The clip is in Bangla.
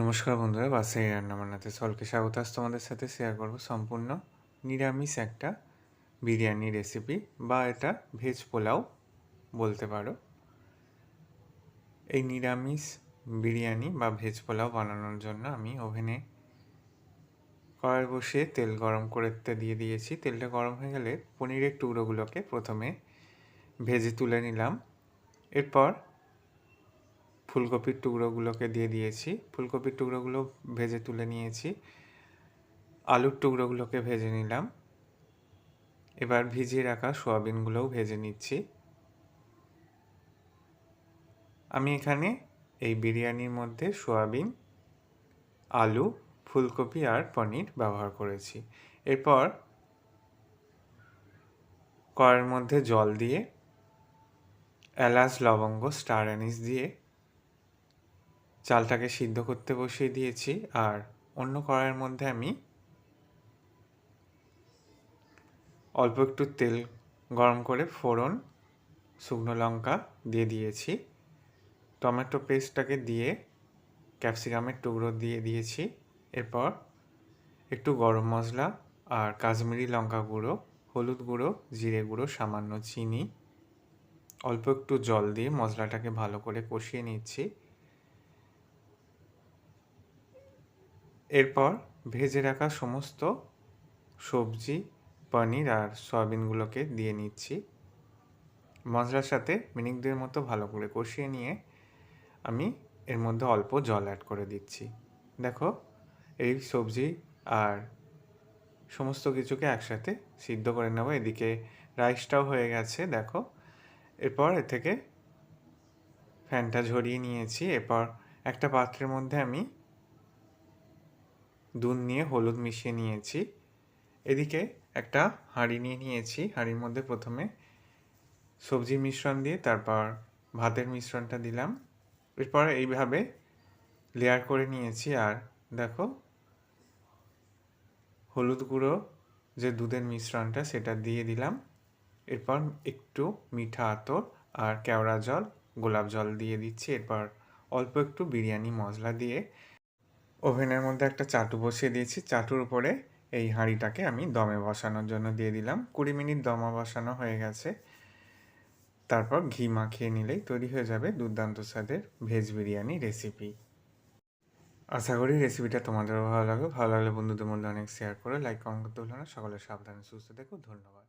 নমস্কার বন্ধুরা বাসাই রান্না বান্নাতে সলকে স্বাগত। আজ তোমাদের সাথে শেয়ার করব সম্পূর্ণ নিরামিষ একটা বিরিয়ানি রেসিপি বা এটা ভেজ পোলাও বলতে পারো। এই নিরামিষ বিরিয়ানি বা ভেজ পোলাও বানানোর জন্য আমি ওভেনে কড়াই বসিয়ে তেল গরম করতে দিয়ে দিয়েছি। তেলটা গরম হয়ে গেলে পনিরের টুকরোগুলোকে প্রথমে ভেজে তুলে নিলাম। এরপর ফুলকপির টুকরোগুলোকে দিয়ে দিয়েছি। ফুলকপির টুকরোগুলো ভেজে তুলে নিয়েছি। আলুর টুকরোগুলোকে ভেজে নিলাম। এবার ভিজিয়ে রাখা সোয়াবিনগুলোও ভেজে নিচ্ছি। আমি এখানে এই বিরিয়ানির মধ্যে সোয়াবিন, আলু, ফুলকপি আর পনির ব্যবহার করেছি। এরপর কড়ের মধ্যে জল দিয়ে এলাচ, লবঙ্গ, স্টার অ্যানিস দিয়ে চালটাকে সিদ্ধ করতে বসিয়ে দিয়েছি আর অন্য কড়াইয়ের মধ্যে আমি অল্প একটু তেল গরম করে ফোড়ন, শুকনো লঙ্কা দিয়ে দিয়েছি। টমেটো পেস্টটাকে দিয়ে ক্যাপসিকামের টুকরো দিয়ে দিয়েছি। এরপর একটু গরম মশলা আর কাশ্মীরি লঙ্কা গুঁড়ো, হলুদ গুঁড়ো, জিরে গুঁড়ো, সামান্য চিনি, অল্প একটু জল দিয়ে মশলাটাকে ভালো করে কষিয়ে নিচ্ছি। এরপর ভেজে রাখা সমস্ত সবজি, পনির আর সয়াবিনগুলোকে দিয়ে নিচ্ছি। মশলার সাথে মিনিট দুয়ের মতো ভালো করে কষিয়ে নিয়ে আমি এর মধ্যে অল্প জল অ্যাড করে দিচ্ছি। দেখো, এই সবজি আর সমস্ত কিছুকে একসাথে সিদ্ধ করে নেব। এদিকে রাইসটাও হয়ে গেছে, দেখো। এরপর এ থেকে ফ্যানটা ঝরিয়ে নিয়েছি। এরপর একটা পাত্রের মধ্যে আমি দুধ নিয়ে হলুদ মিশিয়ে নিয়েছি। এদিকে একটা হাঁড়ি নিয়ে নিয়েছি। হাঁড়ির মধ্যে প্রথমে সবজির মিশ্রণ দিয়ে তারপর ভাতের মিশ্রণটা দিলাম। এরপর এইভাবে লেয়ার করে নিয়েছি আর দেখো হলুদ গুঁড়ো যে দুধের মিশ্রণটা সেটা দিয়ে দিলাম। এরপর একটু মিঠা আতর আর কেওড়া জল, গোলাপ জল দিয়ে দিচ্ছি। এরপর অল্প একটু বিরিয়ানি মশলা দিয়ে ওভেনের মধ্যে একটা চাটু বসিয়ে দিয়েছি। চাটুর উপরে এই হাঁড়িটাকে আমি দমে বসানোর জন্য দিয়ে দিলাম। কুড়ি মিনিট দমা বসানো হয়ে গেছে। তারপর ঘি মাখিয়ে নিলেই তৈরি হয়ে যাবে দুর্দান্ত স্বাদের ভেজ বিরিয়ানি রেসিপি। আশা করি রেসিপিটা তোমাদেরও ভালো লাগবে। ভালো লাগলে বন্ধুদের মধ্যে অনেক শেয়ার করে লাইক কমেন্ট করতে হলো না। সকলে সাবধানে সুস্থ দেখো ধন্যবাদ।